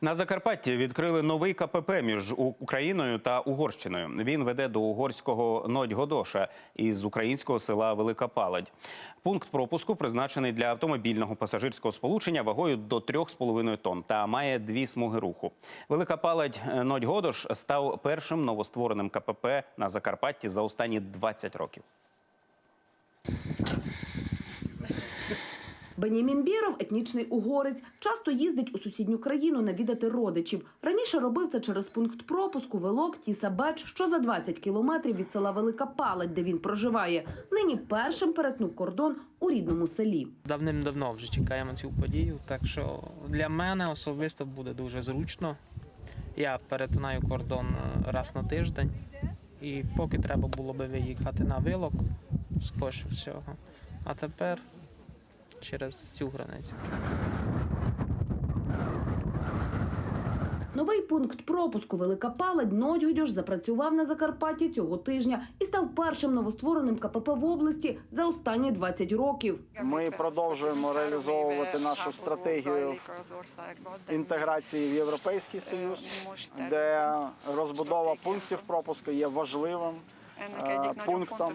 На Закарпатті відкрили новий КПП між Україною та Угорщиною. Він веде до угорського Нодь-Годоша із українського села Велика Паладь. Пункт пропуску призначений для автомобільного пасажирського сполучення вагою до 3,5 тонн та має дві смуги руху. Велика Паладь е, Нодь-Годош став першим новоствореним КПП на Закарпатті за останні 20 років. Бенямін Біров, етнічний угорець, часто їздить у сусідню країну навідати родичів. Раніше робив це через пункт пропуску Велок Тіса Беч, що за 20 кілометрів від села Велика Палать, де він проживає. Нині першим перетнув кордон у рідному селі. Давним-давно вже чекаємо цю подію, так що для мене особисто буде дуже зручно. Я перетинаю кордон е, раз на тиждень, і поки треба було би виїхати на вилок, скоріше всього. А тепер через цю границю. Новий пункт пропуску Велика Палать Нодьгодьош запрацював на Закарпатті цього тижня і став першим новоствореним КПП в області за останні 20 років. Ми продовжуємо реалізовувати нашу стратегію інтеграції в Європейський Союз, де розбудова пунктів пропуску є важливим Е, пунктом a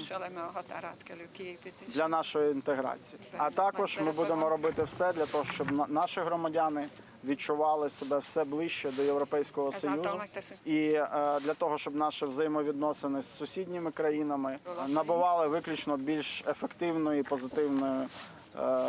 для нашої інтеграції. А також ми будемо робити все для того, щоб на- наші громадяни відчували себе все ближче до Європейського Союзу. І е, для того, щоб наші взаємовідносини з сусідніми країнами набували виключно більш ефективної і позитивної е,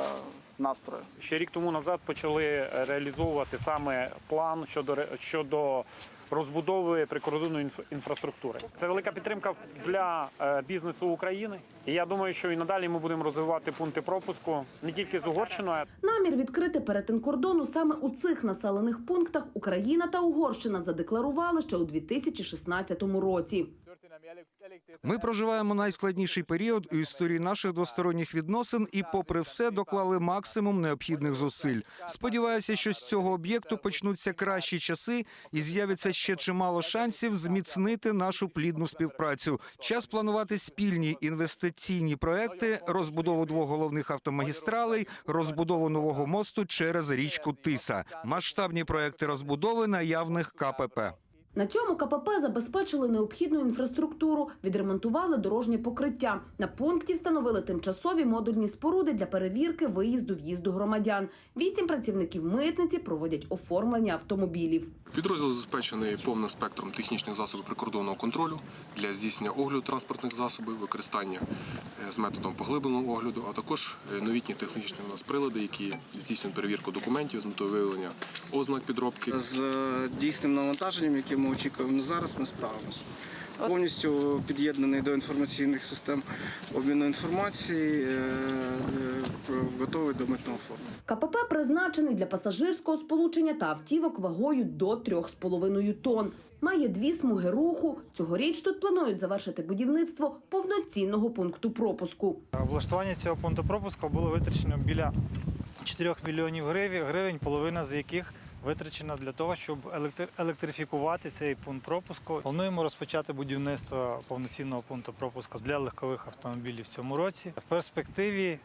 настрою. Ще рік тому назад почали реалізовувати саме план щодо ре- щодо розбудови прикордонної інф- інфраструктури. Це велика підтримка для е, бізнесу України. І я думаю, що і надалі ми будемо розвивати пункти пропуску не тільки з Угорщиною, Намір відкрити перетин кордону саме у цих населених пунктах Україна та Угорщина задекларували ще у 2016 році. Ми проживаємо найскладніший період у історії наших двосторонніх відносин і, попри все, доклали максимум необхідних зусиль. Сподіваюся, що з цього об'єкту почнуться кращі часи і з'явиться ще чимало шансів зміцнити нашу плідну співпрацю. Час планувати спільні інвестиційні проекти, розбудову двох головних автомагістралей, розбудову нового мосту через річку Тиса, масштабні проекти розбудови наявних КПП. На цьому КПП забезпечили необхідну інфраструктуру, відремонтували дорожнє покриття. На пункті встановили тимчасові модульні споруди для перевірки виїзду в'їзду громадян. Вісім працівників митниці проводять оформлення автомобілів. Підрозділ забезпечений повним спектром технічних засобів прикордонного контролю для здійснення огляду транспортних засобів, використання е, з методом поглибленого огляду, а також е, новітні технічні у нас прилади, які здійснюють перевірку документів з метою виявлення ознак підробки. З е, дійсним навантаженням, яке ми очікуємо ну, зараз, ми справимося. Повністю під'єднаний до інформаційних систем обміну інформації, е, е, готовий до митного оформлення. КПП призначений для пасажирського сполучення та автівок вагою до 3,5 тонн. Має дві смуги руху. Цьогоріч тут планують завершити будівництво повноцінного пункту пропуску. Влаштування цього пункту пропуску було витрачено біля 4 мільйонів гривень, гривень, половина з яких витрачена для того, щоб електри- електрифікувати цей пункт пропуску. Плануємо розпочати будівництво повноцінного пункту пропуску для легкових автомобілів в цьому році. В перспективі,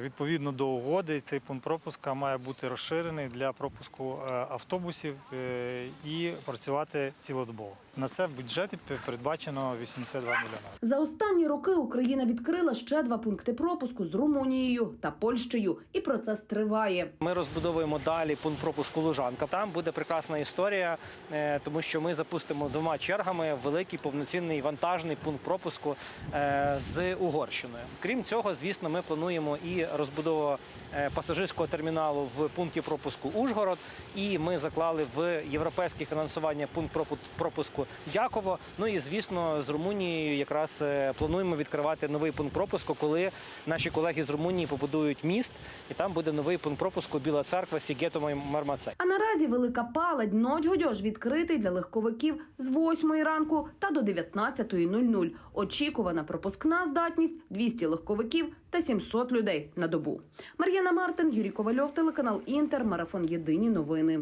відповідно до угоди, цей пункт пропуска має бути розширений для пропуску е, автобусів е, і працювати цілодобово. На це в бюджеті передбачено 82 мільйони. За останні роки Україна відкрила ще два пункти пропуску з Румунією та Польщею, і процес триває. Ми розбудовуємо далі пункт пропуску Лужанка. Там буде прекрасна історія, е, тому що ми запустимо двома чергами великий повноцінний вантажний пункт пропуску е, з Угорщиною. Крім цього, звісно, ми плануємо і розбудову е, пасажирського терміналу в пункті пропуску Ужгород. І ми заклали в європейське фінансування пункт пропу- пропуску Дяково. Ну і звісно, з Румунією якраз е, плануємо відкривати новий пункт пропуску, коли наші колеги з Румунії побудують міст, і там буде новий пункт пропуску Біла церква Сігетомо і Мармацей. А наразі велика паладь Нодьгодьош відкритий для легковиків з 8 ранку та до 19.00. Очікувана пропускна здатність 200 легковиків та 700 людей на добу. Мар'яна Мартин, Юрій Ковальов, телеканал Інтер, марафон Єдині новини.